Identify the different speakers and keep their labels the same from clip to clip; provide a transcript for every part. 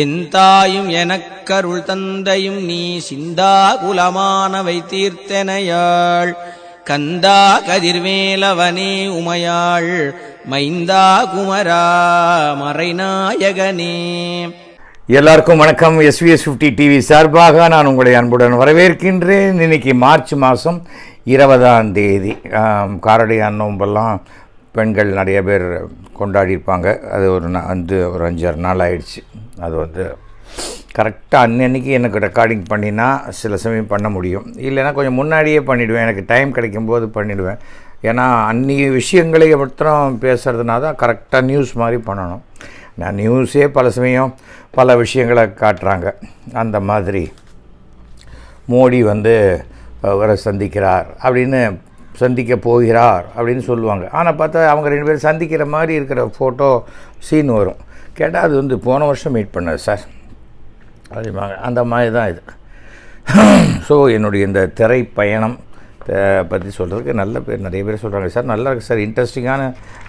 Speaker 1: என் தாயும் எனக்கருள் தந்தையும் நீ சிந்தா குலமானவை தீர்த்தனையாள். கந்தா கதிர்வேலவனே உமையாள். மைந்தா குமரா மறைநாயகனே.
Speaker 2: எல்லாருக்கும் வணக்கம். எஸ்விஎஸ் ஃபிஃப்டி டிவி சார்பாக நான் உங்களை அன்புடன் வரவேற்கின்றேன். இன்னைக்கு மார்ச் மாதம் இருபதாம் தேதி. காரடி நோம்பெல்லாம் பெண்கள் நிறைய பேர் கொண்டாடியிருப்பாங்க. அது ஒரு வந்து ஒரு அஞ்சாறு நாள் ஆயிடுச்சு. அது வந்து கரெக்டாக அன்னன்னைக்கு எனக்கு ரெக்கார்டிங் பண்ணினா சில சமயம் பண்ண முடியும். இல்லைன்னா கொஞ்சம் முன்னாடியே பண்ணிவிடுவேன் எனக்கு டைம் கிடைக்கும்போது பண்ணிவிடுவேன் ஏன்னா அன்னி விஷயங்களை மாத்திரம் பேசுகிறதுனா தான் கரெக்டாக நியூஸ் மாதிரி பண்ணணும். நான் நியூஸே பல சமயம் பல விஷயங்களை காட்டுறாங்க. அந்த மாதிரி மோடி வந்து அவரை சந்திக்கிறார் அப்படின்னு சந்திக்க போகிறார் அப்படின்னு சொல்லுவாங்க. ஆனால் பார்த்தா அவங்க ரெண்டு பேரும் சந்திக்கிற மாதிரி இருக்கிற ஃபோட்டோ சீன் வரும். கேட்டால் அது வந்து போன வருஷம் மீட் பண்ணது சார் அப்படிம்பாங்க அந்த மாதிரி தான் இது. ஸோ என்னுடைய இந்த திரை பயணம் பற்றி சொல்கிறதுக்கு நல்ல பேர் நிறைய பேர் சொல்கிறாங்க சார் நல்லா இருக்குது சார் இன்ட்ரெஸ்டிங்கான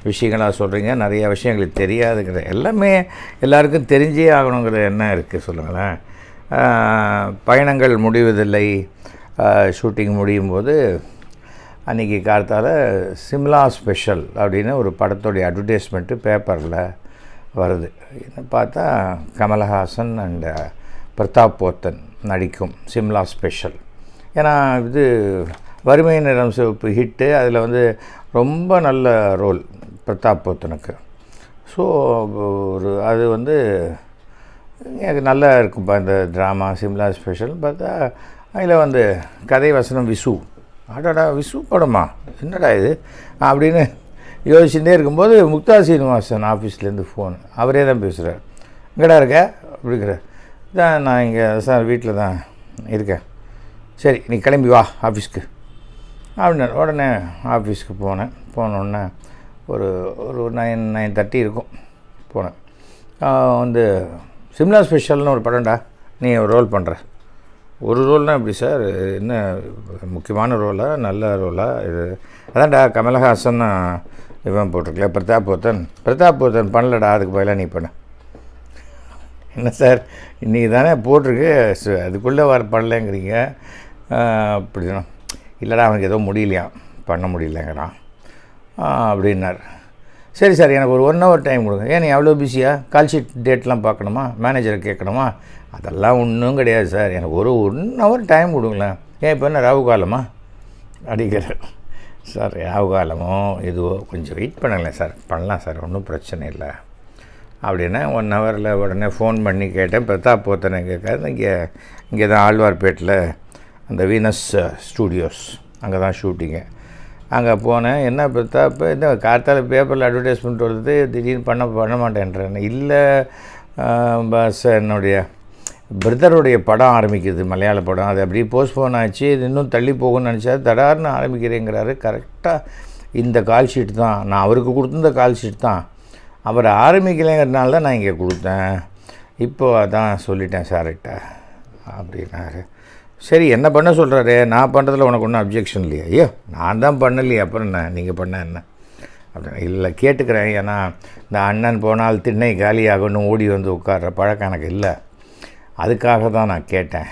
Speaker 2: விஷயங்களாக சொல்கிறீங்க நிறைய விஷயங்களுக்கு தெரியாதுங்கிற எல்லாமே எல்லாருக்கும் தெரிஞ்சே ஆகணுங்கிற என்ன இருக்குது சொல்லுங்களேன். பயணங்கள் முடிவதில்லை. ஷூட்டிங் முடியும் போது அன்றைக்கி காலத்தால் சிம்லா ஸ்பெஷல் அப்படின்னு ஒரு படத்துடைய அட்வர்டைஸ்மெண்ட்டு பேப்பரில் வருது. என்ன பார்த்தா கமலஹாசன் அண்ட் பிரதாப் போத்தன் நடிக்கும் சிம்லா ஸ்பெஷல். ஏன்னா இது வறுமை நிறம் சிவப்பு ஹிட்டு அதில் வந்து ரொம்ப நல்ல ரோல் பிரதாப் போத்தனுக்கு. ஸோ ஒரு அது வந்து எனக்கு நல்லா இருக்கும்ப்பா இந்த ட்ராமா சிம்லா ஸ்பெஷல். பார்த்தா அதில் வந்து கதை வசனம் விசு. அடடா விசு படமா? என்னடா இது? அப்படின்னு யோசிச்சுட்டே இருக்கும்போது முக்தா சீனிவாசன் ஆஃபீஸ்லேருந்து ஃபோன். அவரே தான் பேசுகிறார் இங்கடா இருக்க? அப்படிங்கிற தான் நான் இங்கே சார் வீட்டில் தான் இருக்கேன். சரி நீ கிளம்பி வா ஆஃபீஸ்க்கு. அப்படின்னா உடனே ஆஃபீஸ்க்கு போனேன். போனோடனே ஒரு ஒரு நைன் நைன் தேர்ட்டி இருக்கும் போனேன். வந்து சிம்லா ஸ்பெஷல்னு ஒரு படம்டா. நீ ஒரு ரோல் பண்ணுற. ஒரு ரோல்னால் எப்படி சார்? என்ன முக்கியமான ரோலா நல்ல ரோலா? இது அதான்டா கமலஹாசன் இவன் போட்டிருக்கல பிரதாப் போத்தன். பிரதாப் போத்தன் பண்ணலடா அதுக்கு பதிலாக நீ பண்ண. என்ன சார்? இன்றைக்கி தானே போட்டிருக்கு. அதுக்குள்ளே வர பண்ணலங்கிறீங்க. அப்படி இல்லைடா அவனுக்கு ஏதோ முடியலையாம் பண்ண முடியலங்கிறான் அப்படின்னார். சரி சார் எனக்கு ஒரு ஒன் ஹவர் டைம் கொடுங்க. ஏன் நீ அவ்வளோ பிஸியாக கால் ஷீட் டேட்லாம் பார்க்கணுமா? மேனேஜரை கேட்கணுமா? அதெல்லாம் ஒன்றும் கிடையாது சார். எனக்கு ஒரு ஒன் ஹவர் டைம் கொடுங்களேன். ஏன் இப்போ என்ன ராகு காலமா? அடிக்கிற. சார் ராகு காலமோ இதுவோ கொஞ்சம் வெயிட் பண்ணுங்களேன் சார். பண்ணலாம் சார் ஒன்றும் பிரச்சனை இல்லை. அப்படின்னா ஒன் ஹவரில் உடனே ஃபோன் பண்ணி கேட்டேன். பிரதாப் போத்தனை கேட்காது இங்கே இங்கே தான் ஆழ்வார்பேட்டில் அந்த வீனஸ் ஸ்டூடியோஸ் uh, அங்கே தான் ஷூட்டிங்கு அங்கே போனேன். என்ன பிரதாப்? இந்த கார்த்தால பேப்பரில் அட்வர்டைஸ்மெண்ட் வருது. திடீர்னு பண்ண பண்ண மாட்டேன்றேன் இல்லை பஸ் என்னுடைய பிரதருடைய படம் ஆரம்பிக்குது மலையாள படம். அது அப்படியே போஸ்ட்போன் ஆச்சு. இது இன்னும் தள்ளி போகும்னு நினச்சா தடார்னு ஆரம்பிக்கிறேங்கிறாரு. கரெக்டாக இந்த கால் ஷீட் தான். நான் அவருக்கு கொடுத்துருந்த கால் ஷீட் தான். அவர் ஆரம்பிக்கலைங்கிறதுனால தான் நான் இங்கே கொடுத்தேன். இப்போ அதான் சொல்லிட்டேன் சார்கிட்ட அப்படின்னாரு. சரி என்ன பண்ண சொல்கிறாரு நான் பண்ணுறதுல உனக்கு ஒன்றும் அப்ஜெக்ஷன் இல்லையா? ஐயோ நான் தான் பண்ணலையே. அப்புறம் என்ன? நீங்கள் பண்ண என்ன? அப்படின்னு இல்லை கேட்டுக்கிறேன். ஏன்னா இந்த அண்ணன் போனால் திண்ணை காலியாகணும் ஓடி வந்து உட்கார்ற பழக்கம் எனக்கு இல்லை. அதுக்காக தான் நான் கேட்டேன்.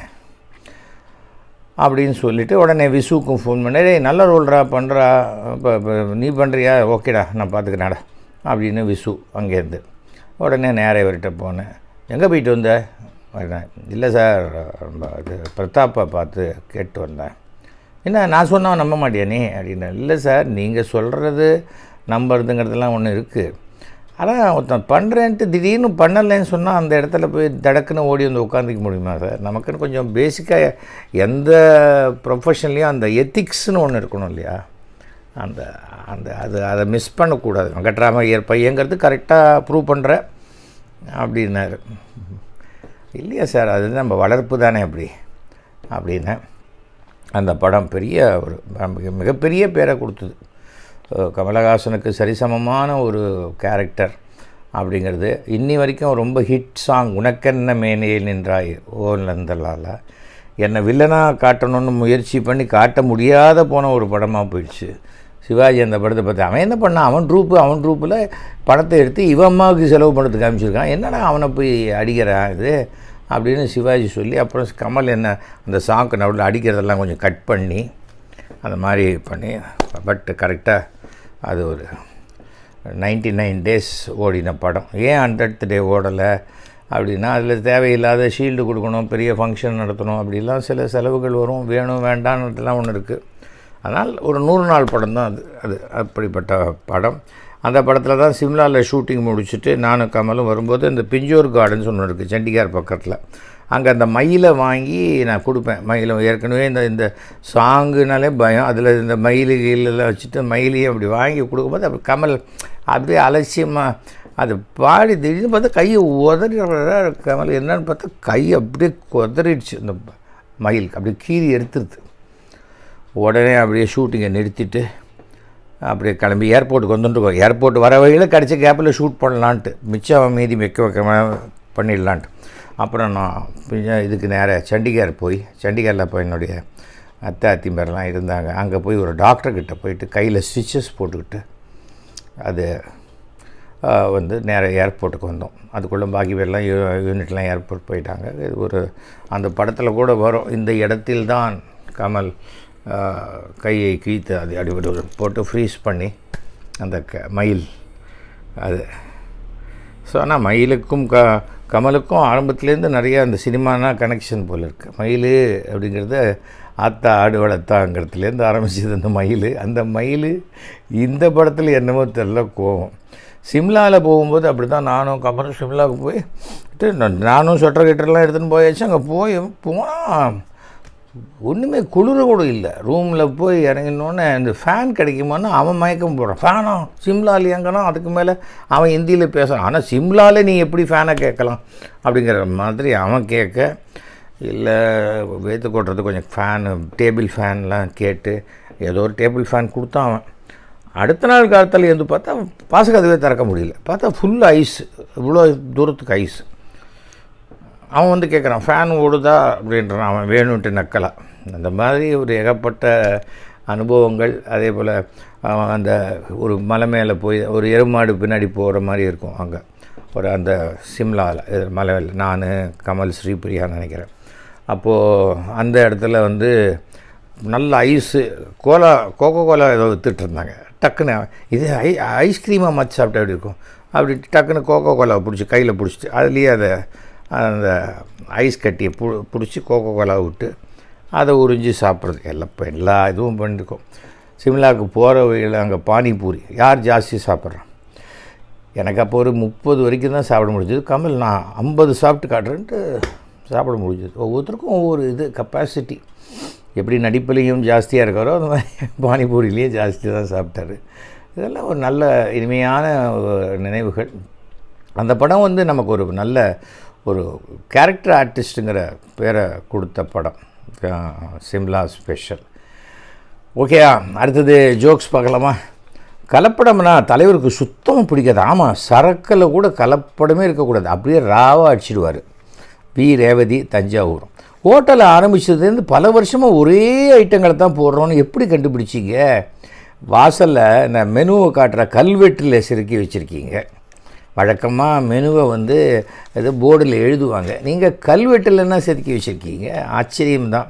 Speaker 2: அப்படின்னு சொல்லிவிட்டு உடனே விசுவுக்கும் ஃபோன் பண்ணி ஏய் நல்ல ரோல்ரா பண்ணுறா இப்போ இப்போ நீ பண்ணுறியா ஓகேடா நான் பார்த்துக்கிறேன்டா அப்படின்னு விசு அங்கேருந்து உடனே நேராக இவர்கிட்ட போனேன். எங்கே போயிட்டு வந்த? இல்லை சார் ரொம்ப இது பிரதாப்பை பார்த்து கேட்டு வந்தேன். என்ன நான் சொன்னால் நம்ப மாட்டியா நீ? அப்படின்னா இல்லை சார் நீங்கள் சொல்கிறது நம்புறதுங்கிறதெல்லாம் ஒன்று இருக்குது ஆனால் ஒருத்தன் பண்ணுறேன்ட்டு திடீர்னு பண்ணலைன்னு சொன்னால் அந்த இடத்துல போய் தடக்குன்னு ஓடி வந்து உட்காந்துக்க முடியுமா சார்? நமக்குன்னு கொஞ்சம் பேசிக்காக எந்த ப்ரொஃபஷன்லேயும் அந்த எத்திக்ஸ்னு ஒன்று இருக்கணும் இல்லையா? அந்த அந்த அது அதை மிஸ் பண்ணக்கூடாது. வெங்கட்ராமையர் பையங்கிறது கரெக்டாக ப்ரூவ் பண்ணுற அப்படின்னாரு. இல்லையா சார்? அது நம்ம வளர்ப்பு தானே அப்படி. அப்படின்னு அந்த படம் பெரிய ஒரு மிகப்பெரிய பேரை கொடுத்தது. கமலஹாசனுக்கு சரிசமமான ஒரு கேரக்டர் அப்படிங்கிறது. இன்னி வரைக்கும் ரொம்ப ஹிட் சாங் உனக்கென்ன மேனையில் நின்றாய் ஓ நந்தலால. என்னை வில்லனாக காட்டணும்னு முயற்சி பண்ணி காட்ட முடியாத போன ஒரு படமாக போயிடுச்சு. சிவாஜி அந்த படத்தை பார்த்து அவன் என்ன பண்ணான்? அவன் ட்ரூப்பு அவன் ட்ரூப்பில் படத்தை எடுத்து இவன் அம்மாவுக்கு செலவு பண்ணுறதுக்கு காமிச்சிருக்கான். என்னடா அவனை போய் அடிக்கிறான் இது? அப்படின்னு சிவாஜி சொல்லி அப்புறம் கமல் என்ன அந்த சாங்க்கு நடுவில் அடிக்கிறதெல்லாம் கொஞ்சம் கட் பண்ணி அந்த மாதிரி பண்ணி பட் கரெக்டாக அது ஒரு நைன்டி நைன் டேஸ் ஓடின படம். ஏன் ஹண்ட்ரட் டே ஓடலை அப்படின்னா அதில் தேவையில்லாத ஷீல்டு கொடுக்கணும் பெரிய ஃபங்க்ஷன் நடத்தணும் அப்படிலாம் சில செலவுகள் வரும். வேணும் வேண்டான்றதுலாம் ஒன்று இருக்குது அதனால் ஒரு நூறு நாள் படம் தான் அது. அது அப்படிப்பட்ட படம். அந்த படத்தில் தான் சிம்லாவில் ஷூட்டிங் முடிச்சுட்டு நானும் கமலும் வரும்போது இந்த பிஞ்சோர் கார்டன்ஸ் ஒன்று இருக்குது சண்டிகார் பக்கத்தில். அங்கே அந்த மயிலை வாங்கி நான் கொடுப்பேன். மயிலை ஏற்கனவே இந்த இந்த சாங்குனாலே பயம். அதில் இந்த மயில் கீழெல்லாம் வச்சுட்டு மயிலையும் அப்படி வாங்கி கொடுக்கும்போது அப்படி கமல் அப்படியே அலட்சியமாக அது பாடி திடீர்னு பார்த்தா கையை உதறி கமல். என்னன்னு பார்த்தா கை அப்படியே உதறிடுச்சு இந்த மயில் அப்படியே கீறி எடுத்துருது உடனே அப்படியே ஷூட்டிங்கை நிறுத்திட்டு அப்படியே கிளம்பி ஏர்போர்ட்டுக்கு வந்துட்டுருக்கோம் ஏர்போர்ட் வர வழியில் கிடச்ச கேப்பில் ஷூட் பண்ணலான்ட்டு. மிச்சம் மீதி வைக்க வைக்க பண்ணிடலான்ட்டு. அப்புறம் நான் இதுக்கு நேராக சண்டிகார் போய் சண்டிகாரில் போய் என்னுடைய அத்தை அத்திம்பரெலாம் இருந்தாங்க. அங்கே போய் ஒரு டாக்டர்கிட்ட போயிட்டு கையில் ஸ்டிச்சஸ் போட்டுக்கிட்டு அது வந்து நேராக ஏர்போர்ட்டுக்கு வந்தோம். அதுக்குள்ளே பாக்கி பேர்லாம் யூ யூனிட்லாம் ஏர்போர்ட் போயிட்டாங்க. இது ஒரு அந்த படத்தில் கூட வரும். இந்த இடத்தில் தான் கமல் கையை கீழ்த்து அது அடிபடி போட்டு ஃப்ரீஸ் பண்ணி அந்த க மயில் அது ஸோ ஆனால் மயிலுக்கும் க கமலுக்கும் ஆரம்பத்துலேருந்து நிறைய அந்த சினிமானா கனெக்ஷன் போல் இருக்குது மயில் அப்படிங்கிறத ஆத்தா ஆடு வளர்த்தாங்கிறதுலேருந்து ஆரம்பிச்சது அந்த மயில். அந்த மயில் இந்த படத்தில் என்னமோ தெரில கோவம். சிம்லாவில் போகும்போது அப்படி தான் நானும் கமலும் சிம்லாவுக்கு போய் நானும் சொட்டர் கிட்டர்லாம் எடுத்துன்னு போயாச்சு அங்கே போய் போனால் ஒன்றுமே குளிர கூட இல்லை. ரூமில் போய் இறங்கினோடனே இந்த ஃபேன் கிடைக்குமான்னு அவன் மயக்கம் போடுறான். ஃபேனா சிம்லால எங்கன்னா அதுக்கு மேலே அவன் ஹிந்தியில் பேசுகிறான் ஆனால் சிம்லாலே நீ எப்படி ஃபேனை கேட்கலாம்? அப்படிங்கிற மாதிரி அவன் கேட்க இல்லை வேத்து கொட்டுறது கொஞ்சம் ஃபேனு டேபிள் ஃபேன்லாம் கேட்டு ஏதோ ஒரு டேபிள் ஃபேன் கொடுத்தான் அவன். அடுத்த நாள் காலத்தில் இருந்து பார்த்தா பாசக்கதவே திறக்க முடியல. பார்த்தா ஃபுல் ஐஸ் இவ்வளோ தூரத்துக்கு ஐஸ் அவன் வந்து கேட்குறான் ஃபேன் ஓடுதா? அப்படின்றான் அவன் வேணுன்ட்டு நக்கலா. அந்த மாதிரி ஒரு ஏகப்பட்ட அனுபவங்கள் அதே போல் அவன் அந்த ஒரு மலை மேலே போய் ஒரு எருமாடு பின்னாடி போகிற மாதிரி இருக்கும் அங்கே. ஒரு அந்த சிம்லாவில் மலையில் நான் கமல் ஸ்ரீபிரியா நினைக்கிறேன். அப்போது அந்த இடத்துல வந்து நல்ல ஐஸு கோலா கோகோ கோலா ஏதோ விற்றுட்டுருந்தாங்க டக்குன்னு இது ஐ ஐஸ்கிரீமாக மச்சு சாப்பிட்டா எப்படி இருக்கும். அப்படி டக்குன்னு கோகோ கோலாவை பிடிச்சி கையில் பிடிச்சிட்டு அதுலேயே அதை அந்த ஐஸ் கட்டியை பு பிடிச்சி கோகோ கோலா விட்டு அதை உறிஞ்சி சாப்பிட்றது எல்லாம் இப்போ எல்லா இதுவும் பண்ணிருக்கோம். சிம்லாவுக்கு போகிற வழியில் அங்கே பானிபூரி யார் ஜாஸ்தி சாப்பிட்றான்? எனக்கு அப்போ ஒரு முப்பது வரைக்கும் தான் சாப்பிட முடிஞ்சது. கமல் நான் ஐம்பது சாப்பிட்டு காட்டுறேன்ட்டு சாப்பிட முடிஞ்சது. ஒவ்வொருத்தருக்கும் ஒவ்வொரு இது கெப்பாசிட்டி எப்படி நடிப்புலேயும் ஜாஸ்தியாக இருக்காரோ அந்த மாதிரி பானிபூரிலேயும் ஜாஸ்தி தான் சாப்பிட்டாரு. இதெல்லாம் ஒரு நல்ல இனிமையான நினைவுகள். அந்த படம் வந்து நமக்கு ஒரு நல்ல ஒரு கேரக்டர் ஆர்டிஸ்ட்டுங்கிற பேரை கொடுத்த படம். சிம்லா ஸ்பெஷல் ஓகேயா அடுத்தது ஜோக்ஸ் பார்க்கலாமா? கலப்படம்னா தலைவருக்கு சுத்தமாக பிடிக்காது. ஆமாம் சரக்கில் கூட கலப்படமே இருக்கக்கூடாது. அப்படியே ராவாக அடிச்சிடுவார். பி. ரேவதி தஞ்சாவூர். ஹோட்டலை ஆரம்பிச்சதுலேருந்து பல வருஷமாக ஒரே ஐட்டங்களை தான் போடுறோன்னு எப்படி கண்டுபிடிச்சிங்க? வாசலில் இந்த மெனுவை காட்டுற கல்வெட்டில் செருக்கி வச்சுருக்கீங்க. வழக்கமாக மெனுவை வந்து இது போர்டில் எழுதுவாங்க. நீங்கள் கல்வெட்டில் என்ன செதுக்கி வச்சுருக்கீங்க? ஆச்சரியம்தான்.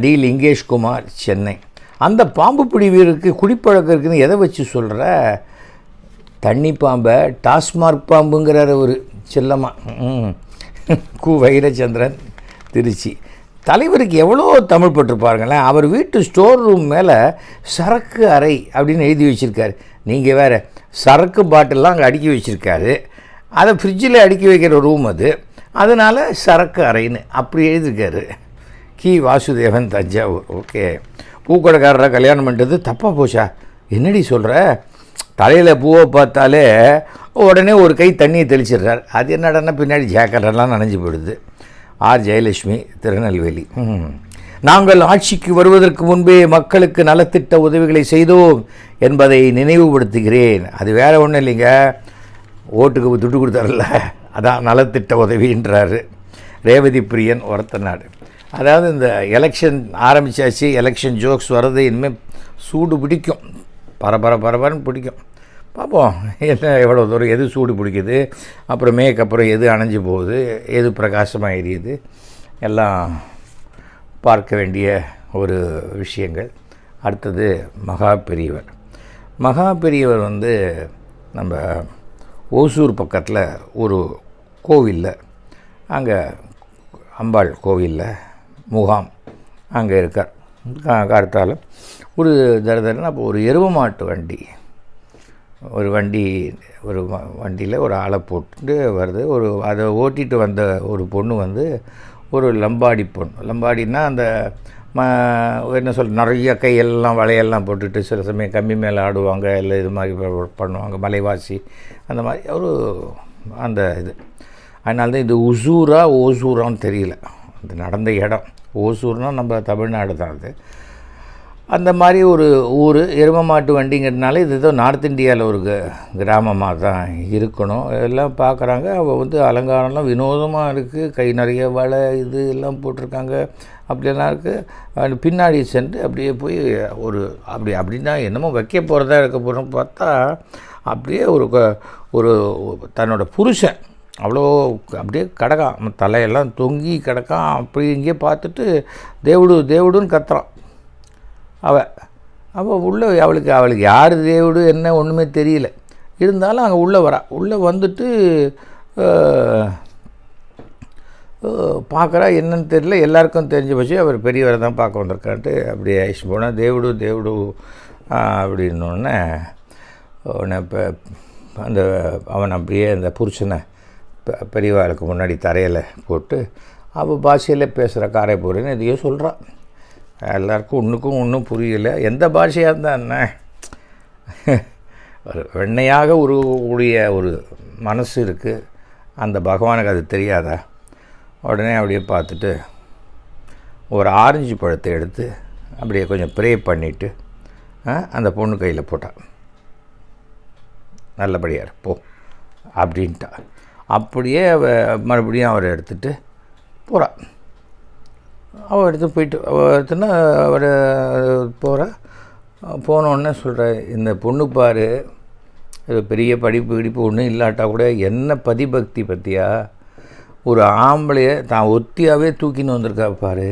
Speaker 2: டி. லிங்கேஷ்குமார் சென்னை. அந்த பாம்பு பிடி வீரருக்கு குடிப்பழக்கம் இருக்குதுன்னு எதை வச்சு சொல்கிற தண்ணி பாம்பை டாஸ்மார்க் பாம்புங்கிறார் ஒரு செல்லமாக கு. வைரச்சந்திரன் திருச்சி. தலைவருக்கு எவ்வளோ தமிழ் பட்டிருப்பாருங்களேன் பாருங்களேன் அவர் வீட்டு ஸ்டோர் ரூம் மேலே சரக்கு அறை அப்படின்னு எழுதி வச்சுருக்காரு. நீங்கள் வேறு சரக்கு பாட்டில்லாம் அங்கே அடுக்கி வச்சுருக்காரு. அதை ஃப்ரிட்ஜில் அடுக்கி வைக்கிற ரூம் அது. அதனால் சரக்கு அறைன்னு அப்படி எழுதியிருக்காரு கி. வாசுதேவன் தஞ்சாவூர். ஓகே. பூக்கடைக்காரரை கல்யாணம் பண்ணுறது தப்பாக போச்சா? என்னடி சொல்கிற தலையில் பூவை பார்த்தாலே உடனே ஒரு கை தண்ணியை தெளிச்சிடுறார். அது என்னடனா பின்னாடி ஜாக்கெட்டெல்லாம் நனைஞ்சு போயிடுது. ஆர். ஜெயலட்சுமி திருநெல்வேலி. நாங்கள் ஆட்சிக்கு வருவதற்கு முன்பே மக்களுக்கு நலத்திட்ட உதவிகளை செய்தோம் என்பதை நினைவுபடுத்துகிறேன். அது வேற ஒன்றும் இல்லைங்க. ஓட்டுக்கு துட்டு கொடுத்தாருல்ல. அதான் நலத்திட்ட உதவின்றார். ரேவதி பிரியன் ஒருத்த நாடு அதாவது இந்த எலெக்ஷன் ஆரம்பிச்சாச்சு எலெக்ஷன் ஜோக்ஸ் வர்றது இனிமேல் சூடு பிடிக்கும். பரபர பரபரன்னு பிடிக்கும். பார்ப்போம். என்ன எவ்வளோ தூரம் எது சூடு பிடிக்குது அப்புறம் மேக்கப்புறம் எது அணைஞ்சு போகுது எது பிரகாசமாக எரியுது எல்லாம் பார்க்க வேண்டிய ஒரு விஷயங்கள். அடுத்தது மகா பெரியவர். மகா பெரியவர் வந்து நம்ம ஓசூர் பக்கத்தில் ஒரு கோவிலில் அங்கே அம்பாள் கோவிலில் முகாம் அங்கே இருக்கார். கா- கார்த்தால. ஒரு தரதரன்னு அப்போ ஒரு எருவ மாட்டு வண்டி ஒரு வண்டி ஒரு வண்டியில் ஒரு ஆளை போட்டு வருது. ஒரு அதை ஓட்டிட்டு வந்த ஒரு பொண்ணு வந்து ஒரு லம்பாடி பொண்ணு. லம்பாடின்னா அந்த ம என்ன சொல் நிறைய கையெல்லாம் வலையெல்லாம் போட்டுட்டு சில சமயம் கம்மி மேலே ஆடுவாங்க இல்லை இது மாதிரி பண்ணுவாங்க மலைவாசி அந்த மாதிரி ஒரு அந்த இது. அதனால்தான் இது உசூரா ஓசூரான்னு தெரியல. அது நடந்த இடம். ஓசூர்னால் நம்ம தமிழ்நாடு தான் அது. அந்த மாதிரி ஒரு ஊர் எரும மாட்டு வண்டிங்கிறதுனால இது ஏதோ நார்த் இந்தியாவில் ஒரு கிராமமாக தான் இருக்கணும். எல்லாம் பார்க்குறாங்க அவள் வந்து அலங்காரம்லாம் வினோதமாக இருக்குது கை நிறைய வலை இது எல்லாம் போட்டிருக்காங்க. அப்படியெல்லாம் இருக்குது பின்னாடி சென்று அப்படியே போய் ஒரு அப்படி அப்படின்னா என்னமோ வைக்க போகிறதா இருக்க போகிறோம் பார்த்தா அப்படியே ஒரு ஒரு தன்னோட புருஷன் அவ்வளோ அப்படியே கிடக்கான். தலையெல்லாம் தொங்கி கிடக்கான். அப்படி இங்கே பார்த்துட்டு தேவுடு தேவுடுன்னு கத்துறான். அவள் அவள் உள்ளே அவளுக்கு அவளுக்கு யார் தேவுடு என்ன ஒன்றுமே தெரியல. இருந்தாலும் அங்கே உள்ளே வரா. உள்ளே வந்துட்டு பார்க்குறா என்னன்னு தெரியல. எல்லாருக்கும் தெரிஞ்ச போச்சு அவர் பெரியவரை தான் பார்க்க வந்திருக்கான்ட்டு அப்படியே ஐஸ் போனால் தேவுடு தேவுடு அப்படின்னோடனே உடனே இப்போ அந்த அவன் அப்படியே அந்த புருஷனை பெ- பெரியவாளுக்கு முன்னாடி தரையில் போட்டு அவள் பாஷையில் பேசுகிற காரைப்பூரின்னு எதையோ சொல்கிறான் எல்லாருக்கும் ஒன்றுக்கும் ஒன்றும் புரியல. எந்த பாஷையாக இருந்தால் என்ன? ஒரு வெண்ணையாக உருவக்கூடிய ஒரு மனசு இருக்குது அந்த பகவானுக்கு அது தெரியாதா? உடனே அப்படியே பார்த்துட்டு ஒரு ஆரஞ்சு பழத்தை எடுத்து அப்படியே கொஞ்சம் ப்ரே பண்ணிவிட்டு அந்த பொண்ணு கையில் போட்டான் நல்லபடியாக இருப்போம் அப்படின்ட்டா. அப்படியே மறுபடியும் அவரை எடுத்துகிட்டு போகிறான் அவள் எடுத்து போயிட்டு அவள் எடுத்துன்னா அவர் போகிறா போனோடனே சொல்கிற இந்த பொண்ணு பாரு இது பெரிய படிப்பு கிடிப்பு ஒன்றும் இல்லாட்டா கூட என்ன பதிபக்தி பற்றியா ஒரு ஆம்பளையை தான் ஒத்தியாகவே தூக்கின்னு வந்திருக்கா பாரு.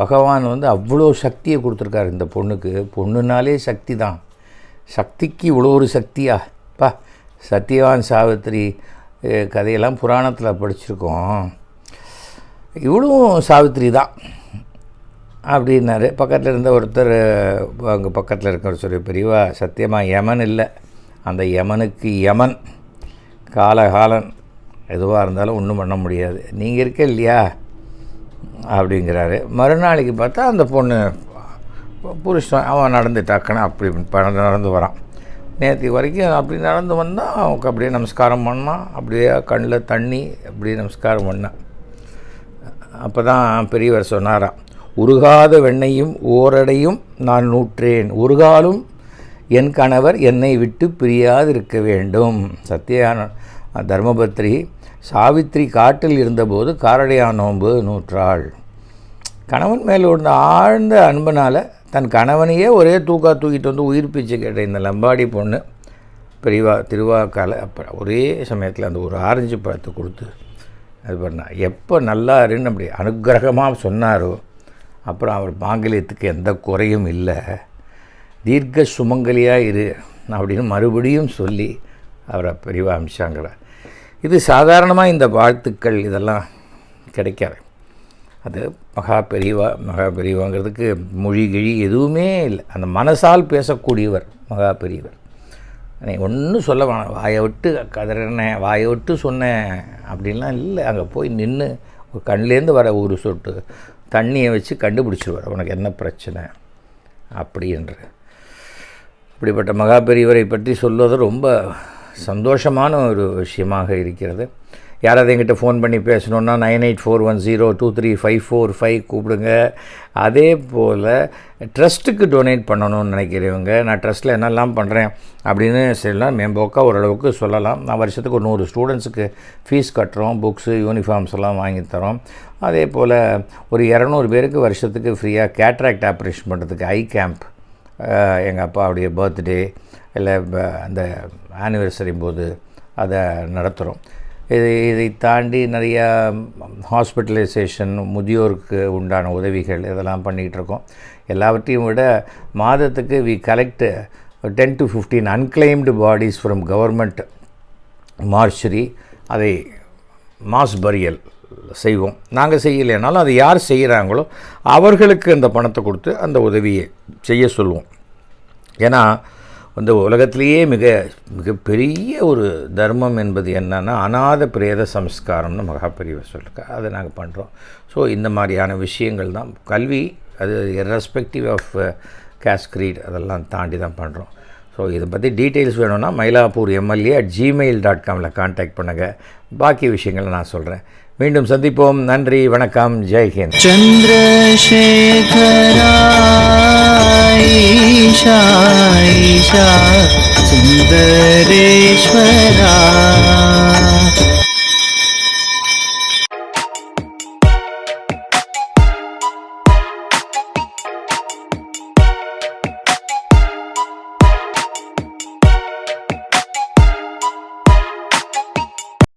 Speaker 2: பகவான் வந்து அவ்வளோ சக்தியை கொடுத்துருக்காரு இந்த பொண்ணுக்கு. பொண்ணுனாலே சக்தி தான். சக்திக்கு இவ்வளோ ஒரு சக்தியா? பா சத்யவான் சாவித்திரி கதையெல்லாம் புராணத்தில் படிச்சிருக்கோம். இவளும் சாவித்திரி தான். அப்படின்னாரு. பக்கத்தில் இருந்த ஒருத்தர் அங்கே பக்கத்தில் இருக்கிற சொல்லி பெரியவா சத்தியமாக யமன் இல்லை. அந்த யமனுக்கு யமன். காலகாலன். எதுவாக இருந்தாலும் ஒன்றும் பண்ண முடியாது. நீங்கள் இருக்க இல்லையா? அப்படிங்கிறாரு. மறுநாளைக்கு பார்த்தா அந்த பொண்ணு புருஷன் அவன் நடந்து டக்குன்னு அப்படி ப- நடந்து வரான். நேற்று வரைக்கும் அப்படி நடந்து வந்தால் அவனுக்கு அப்படியே நமஸ்காரம் பண்ணான். அப்படியே கண்ணில் தண்ணி அப்படியே நமஸ்காரம் பண்ணான். அப்போ தான் பெரியவர் சொன்னாராம் உருகாத வெண்ணையும் ஓரடையும் நான் நூற்றேன். உருகாலும் என் கணவர் என்னை விட்டு பிரியாதிருக்க வேண்டும். சத்தியான தர்மபத்ரி சாவித்திரி காட்டில் இருந்தபோது காரடையா நோன்பு நூற்றாள். கணவன் மேல் உள்ள ஆழ்ந்த அன்பனால் தன் கணவனையே ஒரே தூக்கா தூக்கிட்டு வந்து உயிர் பிச்சை கேட்ட இந்த லம்பாடி பொண்ணு பெரியவா திருவாக்கால அப்போ ஒரே சமயத்தில் அந்த ஒரு ஆரஞ்சு பழத்தை கொடுத்து அது பண்ணால் எப்போ நல்லாருன்னு அப்படி அனுக்கிரகமாக சொன்னாரோ அப்புறம் அவர் மாங்கலியத்துக்கு எந்த குறையும் இல்லை. தீர்க்க சுமங்கலியாக இரு அப்படின்னு மறுபடியும் சொல்லி அவரை பிரிவாக அமிச்சாங்கிறார். இது சாதாரணமாக இந்த வாழ்த்துக்கள் இதெல்லாம் கிடைக்காது. அது மகா பெரியவா மகா பெரியவாங்கிறதுக்கு மொழி கிழி எதுவுமே இல்லை. அந்த மனசால் பேசக்கூடியவர் மகா பெரியவர் நீ ஒன்றும் சொல்ல வேணாம். வாயை விட்டு கதறினேன் வாயை விட்டு சொன்னேன் அப்படின்லாம் இல்லை. அங்கே போய் நின்று ஒரு கண்லேருந்து வர ஒரு சொட்டு தண்ணியை வச்சு கண்டுபிடிச்சிருவார். உனக்கு என்ன பிரச்சனை? அப்படின்ற இப்படிப்பட்ட மகா பெரியவரை பற்றி சொல்வது ரொம்ப சந்தோஷமான ஒரு விஷயமாக இருக்கிறது. யாராவது எங்கிட்ட ஃபோன் பண்ணி பேசணுன்னா nine eight four one zero two three five four five கூப்பிடுங்க. அதே போல் ட்ரஸ்ட்டுக்கு டொனேட் பண்ணணும்னு நினைக்கிறவங்க நான் ட்ரஸ்ட்டில் என்னெல்லாம் பண்ணுறேன் அப்படின்னு சரிலாம் மேம்போக்காக ஓரளவுக்கு சொல்லலாம். நான் வருஷத்துக்கு ஒரு நூறு ஸ்டூடெண்ட்ஸுக்கு ஃபீஸ் கட்டுறோம் புக்ஸு யூனிஃபார்ம்ஸ் எல்லாம் வாங்கி தரோம். அதே போல் ஒரு இரநூறு பேருக்கு வருஷத்துக்கு ஃப்ரீயாக கேட்ராக்ட் ஆப்ரேஷன் பண்ணுறதுக்கு ஐ கேம்ப் எங்கள் அப்பாவுடைய பர்த்டே இல்லை அந்த ஆனிவர்சரி போது அதை நடத்துகிறோம் இதை இதை தாண்டி நிறையா ஹாஸ்பிட்டலைசேஷன் முதியோருக்கு உண்டான உதவிகள் இதெல்லாம் பண்ணிகிட்ருக்கோம் எல்லாவற்றையும் விட மாதத்துக்கு we collect ten to fifteen unclaimed bodies from government mortuary அதை மாஸ் பரியல் செய்வோம். நாங்கள் செய்யலைனாலும் அதை யார் செய்கிறாங்களோ அவர்களுக்கு அந்த பணத்தை கொடுத்து அந்த உதவியை செய்ய சொல்லுவோம் ஏன்னா வந்து உலகத்திலேயே மிக மிகப்பெரிய ஒரு தர்மம் என்பது என்னன்னா அநாத பிரேத சம்ஸ்காரம்னு மகாபெரியவர் சொல்லியிருக்கார் அதை நாங்கள் பண்ணுறோம் ஸோ இந்த மாதிரியான விஷயங்கள் தான் கல்வி அது இரஸ்பெக்டிவ் ஆஃப் கேஷ் கிரீட் அதெல்லாம் தாண்டி தான் பண்ணுறோம் ஸோ இதை பற்றி டீட்டெயில்ஸ் வேணும்னா Mylapore MLA at Gmail dot Kamil contact பண்ணுங்கள் பாக்கி விஷயங்களை நான் சொல்கிறேன் மீண்டும் சந்திப்போம். நன்றி வணக்கம். ஜெய்ஹிந்த்
Speaker 3: சந்திரசேகராயிஷா சுந்தரேஸ்வரா.